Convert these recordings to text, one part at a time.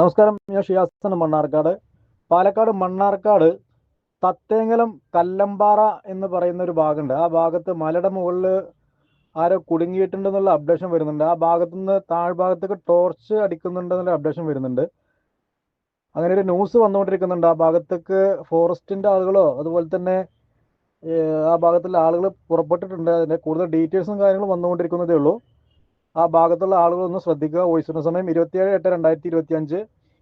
നമസ്കാരം ഞാൻ ഷിയാസൻ മണ്ണാർക്കാട്. പാലക്കാട് മണ്ണാർക്കാട് തത്തേങ്ങലം കല്ലമ്പാറ എന്ന് പറയുന്ന ഒരു ഭാഗമുണ്ട്. ആ ഭാഗത്ത് മലയുടെ മുകളിൽ ആരോ കുടുങ്ങിയിട്ടുണ്ടെന്നുള്ള അപ്ഡേഷൻ വരുന്നുണ്ട്. ആ ഭാഗത്തു നിന്ന് താഴ്ഭാഗത്തേക്ക് ടോർച്ച് അടിക്കുന്നുണ്ടെന്നുള്ള അപ്ഡേഷൻ വരുന്നുണ്ട്. അങ്ങനെ ഒരു ന്യൂസ് വന്നുകൊണ്ടിരിക്കുന്നുണ്ട്. ആ ഭാഗത്തേക്ക് ഫോറസ്റ്റിന്റെ ആളുകളോ അതുപോലെ തന്നെ ആ ഭാഗത്തുള്ള ആളുകൾ പുറപ്പെട്ടിട്ടുണ്ട്. അതിന്റെ കൂടുതൽ ഡീറ്റെയിൽസും കാര്യങ്ങളും വന്നുകൊണ്ടിരിക്കുന്നതേ ഉള്ളൂ. ആ ഭാഗത്തുള്ള ആളുകൾ ഒന്ന് ശ്രദ്ധിക്കുക വോയിസിന് സമയം ഇരുപത്തിയേഴ് എട്ട് രണ്ടായിരത്തി ഇരുപത്തി അഞ്ച്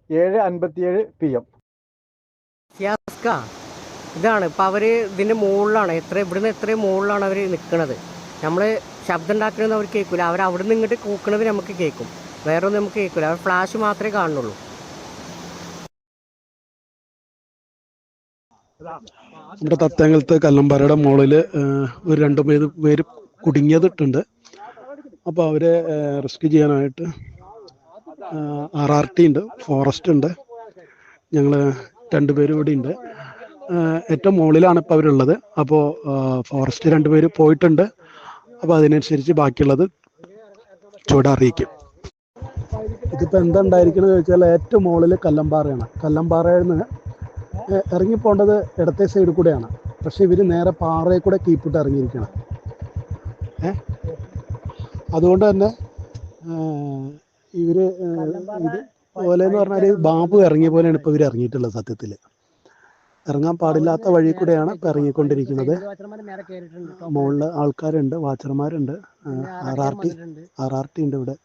ഏഴ് അൻപത്തിയേഴ് പി എം. ഇതാണ്. ഇപ്പം അവർ ഇതിന്റെ മുകളിലാണ്. എത്ര ഇവിടുന്ന് എത്രയും മുകളിലാണ് അവർ നിൽക്കുന്നത് നമ്മൾ ശബ്ദം ഉണ്ടാക്കുന്നത് അവർ കേൾക്കില്ല അവർ അവിടെ നിന്ന് ഇങ്ങോട്ട് കൂക്കണത് നമുക്ക് കേൾക്കും വേറെ ഒന്നും നമുക്ക് കേൾക്കില്ല അവർ ഫ്ലാഷ് മാത്രമേ കാണുള്ളൂ നമ്മുടെ തത്തേങ്ങലത്തെ കല്ലമ്പാറയുടെ മുകളിൽ ഒരു രണ്ട് പേര് പേര് കുടുങ്ങിയതിട്ടുണ്ട് അപ്പോൾ അവരെ റെസ്ക്യൂ ചെയ്യാനായിട്ട് ആർ ആർ ടി ഉണ്ട് ഫോറസ്റ്റ് ഉണ്ട്. ഞങ്ങൾ രണ്ടുപേരും ഇവിടെ ഉണ്ട്. ഏറ്റവും മുകളിലാണ് ഇപ്പോൾ അവരുള്ളത്. അപ്പോൾ ഫോറസ്റ്റ് രണ്ടുപേര് പോയിട്ടുണ്ട്. അപ്പോൾ അതിനനുസരിച്ച് ബാക്കിയുള്ളത് ചുവടെ അറിയിക്കും. ഇതിപ്പോൾ എന്തുണ്ടായിരിക്കണമെന്ന് ചോദിച്ചാൽ ഏറ്റവും മുകളിൽ കല്ലമ്പാറയാണ്. കല്ലമ്പാറയിൽ നിന്ന് ഇറങ്ങിപ്പോണ്ടത് ഇടത്തെ സൈഡിൽ കൂടെയാണ്. പക്ഷെ ഇവർ നേരെ പാറയിൽ കൂടെ കീപ്പിട്ട് ഇറങ്ങിയിരിക്കണം ഏ? അതുകൊണ്ട് തന്നെ ഇവർ ഇത് പോലെ എന്ന് പറഞ്ഞാൽ ബാബു ഇറങ്ങിയ പോലെയാണ് ഇപ്പൊ ഇവർ ഇറങ്ങിയിട്ടുള്ളത് സത്യത്തിൽ. ഇറങ്ങാൻ പാടില്ലാത്ത വഴി കൂടെയാണ് ഇപ്പൊ ഇറങ്ങിക്കൊണ്ടിരിക്കുന്നത്. മുകളിൽ ആൾക്കാരുണ്ട് വാച്ചർമാരുണ്ട് R R T R R T ഉണ്ട് ഇവിടെ.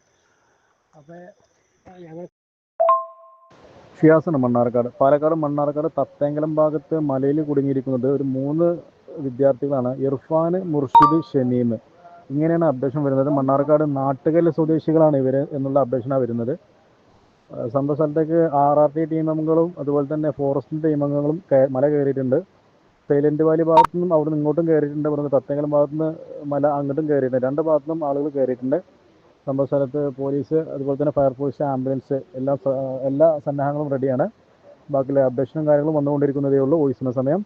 ഷിയാസാണ് മണ്ണാർക്കാട് പാലക്കാട് മണ്ണാർക്കാട് തത്തേങ്കലം ഭാഗത്ത് മലയിൽ കുടുങ്ങിയിരിക്കുന്നത് ഒരു മൂന്ന് വിദ്യാർത്ഥികളാണ്. ഇർഫാൻ മുർഷിദ് ഷമീം ഇങ്ങനെയാണ് അപ്ഡേഷൻ വരുന്നത്. മണ്ണാർക്കാട് നാട്ടുകല്ല് സ്വദേശികളാണ് ഇവർ എന്നുള്ള അപ്ഡേഷനാണ് വരുന്നത്. സംഭവ സ്ഥലത്തേക്ക് ആർ ആർ ടി ടീം അംഗങ്ങളും അതുപോലെ തന്നെ ഫോറസ്റ്റിന്റെ ടീം അംഗങ്ങളും മല കയറിയിട്ടുണ്ട്. സൈലന്റ് വാലി ഭാഗത്തു നിന്നും അവിടെ നിന്ന് ഇങ്ങോട്ടും കയറിയിട്ടുണ്ട്. ഇവിടുന്ന് തത്തേങ്കലം ഭാഗത്തു നിന്ന് മല അങ്ങോട്ടും കയറിയിട്ടുണ്ട്. രണ്ട് ഭാഗത്തു നിന്നും ആളുകൾ കയറിയിട്ടുണ്ട്. സംഭവ സ്ഥലത്ത് പോലീസ് അതുപോലെ തന്നെ ഫയർഫോഴ്സ് ആംബുലൻസ് എല്ലാ എല്ലാ സന്നാഹങ്ങളും റെഡിയാണ്. ബാക്കിയുള്ള അപ്ഡേഷനും കാര്യങ്ങളും വന്നുകൊണ്ടിരിക്കുന്നതേ ഉള്ളൂ. വോയിസിന് സമയം.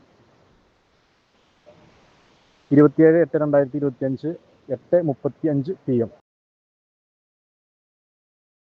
ഇരുപത്തിയേഴ് എട്ട് രണ്ടായിരത്തി ഇരുപത്തി അഞ്ച് എട്ട് മുപ്പത്തി അഞ്ച് പി എം.